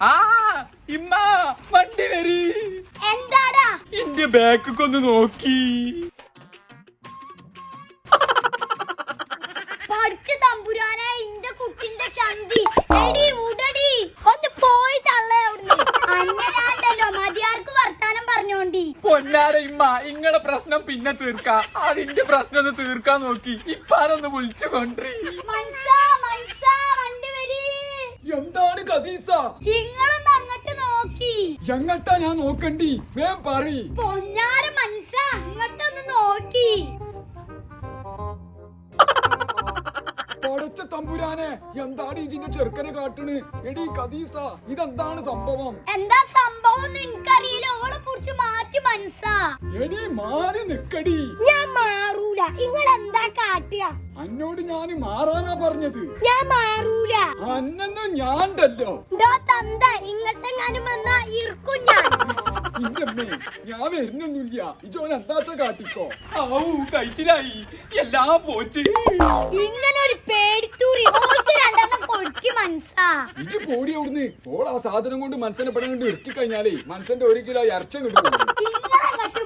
ആ ഇമ്മ വണ്ടി വരി. എന്താടാ? ഇന്റെ ബാക്കൊക്കെ ഒന്ന് നോക്കി. പഠിച്ച തമ്പുരാനെ ഇന്റെ കുട്ടിന്റെ ചന്തി. എടി ഉടടി. ഒന്ന് പോയി തള്ളേ അവിടുന്ന്. അങ്ങനാണ്ടല്ലോ മതിയാർക്ക് വർത്താനം പറഞ്ഞോണ്ടി. പൊന്നാര ഇമ്മ ഇങ്ങളെ പ്രശ്നം പിന്നെ തീർക്കാം. അതിന്റെ പ്രശ്നം ഒന്ന് തീർക്കാൻ നോക്കി. ഇപ്പാരൊന്ന് വിളിച്ചു കൊണ്ടി മനസ്സാ മനസ്സാ എന്താണ് കദീസ നിങ്ങളൊന്ന് അങ്ങോട്ട് നോക്കി. എങ്ങട്ടാ ഞാൻ നോക്കണ്ടി. വേം പറ പൊന്നാര പടച്ച തമ്പുരാനെ എന്താണ് ഇതിന്റെ ചെറുക്കനെ കാട്ടണ്? എടി കദീസ ഇതെന്താണ് സംഭവം? എന്താ സംഭവം എനിക്കറിയില്ല. ഓളെ കുറിച്ച് മാറ്റി മനസ്സാ. എടി മാറി നിക്കടി. ഞാൻ മാറൂല. നിങ്ങൾ എന്താ കാട്ടുക? അന്നോട് ഞാൻ മാറാനാ പറഞ്ഞത്. ഞാൻ മാറൂല. അന്നെന്ന് ഞാണ്ടല്ലോ. ഇതോ തന്ത ഇങ്ങട്ടെങ്ങാനും വന്നാ ഇർക്കും ഞാൻ. ഞാൻ വരുന്നൊന്നുമില്ല. ഇജോൻ എന്താച്ച കാട്ടിക്കോ? ഔ കഴിച്ചിലായി. എല്ലാം പോച്ച്. ഇങ്ങനെ ഒരു പേടിത്തൂറി ഓൾക്ക് രണ്ടെണ്ണം കൊടുക്കി മനസ്സാ. ഇജ് പോടി അവിടുന്ന്. ഓൾ ആ സാധനം കൊണ്ട് മനസ്സിനെ പെടാൻ കൊണ്ട് ഇറക്കി കഴിഞ്ഞാലേ മനസ്സിന്റെ ഒരു കിലോ ഇറച്ചം കിട്ടും.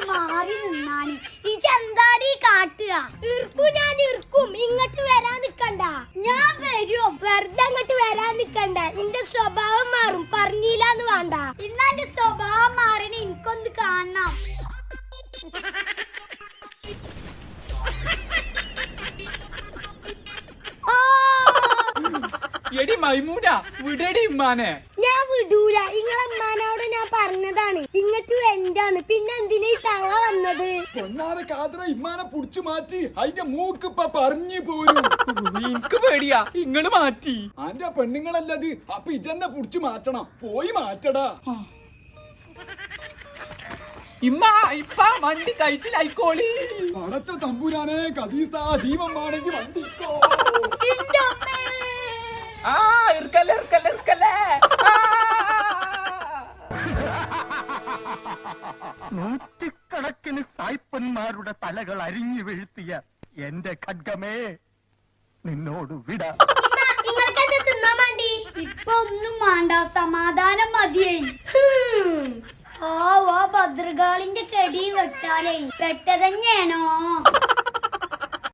മാറി നിന്നാണ്. ഇജെന്താടി കാട്ടുക? ഇർക്കും ഞാൻ ഇർക്കും ഇങ്ങോട്ട് വരാൻ നിക്കണ്ട. ഞാൻ വരും. വെറുതെ അങ്ങോട്ട് വരാൻ നിക്കണ്ട. എന്റെ സ്വഭാവം മാറും. പറഞ്ഞില്ലാന്ന് വേണ്ട. ഇന്നാന്റെ സ്വഭാവം മാറിന് എനിക്കൊന്ന് കാണണം. എടി മൈമൂന വിടടി ഇമ്മാനെ. ഞാൻ വിടൂല. ഇങ്ങളമ്മാനോട് ഞാൻ പറഞ്ഞതാണ്. ഇങ്ങട്ട് വേണ്ടാന്ന് പിന്നെ എന്തിനാ ഈ തള വന്നത്? ഒന്നാതെ കാതറ ഇമ്മാനെ പുടിച്ചു മാറ്റി അതിന്റെ മൂക്ക് ഇപ്പൊ പറഞ്ഞു പോരും. എനിക്ക് പേടിയാ. ഇങ്ങൾ മാറ്റി. അന്റെ പെണ്ണുങ്ങളല്ലത്. അപ്പൊ ഇജന്നെ പുടിച്ചു മാറ്റണം. പോയി മാറ്റടാ. ഇമ്മ ഇപ്പ വണ്ടി കഴിച്ചിലായിക്കോളി അടച്ച തമ്പുരാനെ കദീസ ജീവൻ വേണമെങ്കിൽ വണ്ടിക്കോ എന്റെ നൂറ്റിക്കണക്കിന് സായ്പന്മാരുടെ തലകൾ അരിഞ്ഞു വീഴ്ത്തിയ എന്റെ ഖഡ്ഗമേ നിന്നോട് വിട. നിങ്ങൾക്ക് എന്താ തിന്നാൻ വേണ്ടി? ഇപ്പൊ ഒന്നും വേണ്ട സമാധാനം മതിയായി. ആ വാ ഭദ്രകാളിന്റെ കെടി വെട്ടാലേ പെട്ടതന്നെയാണോ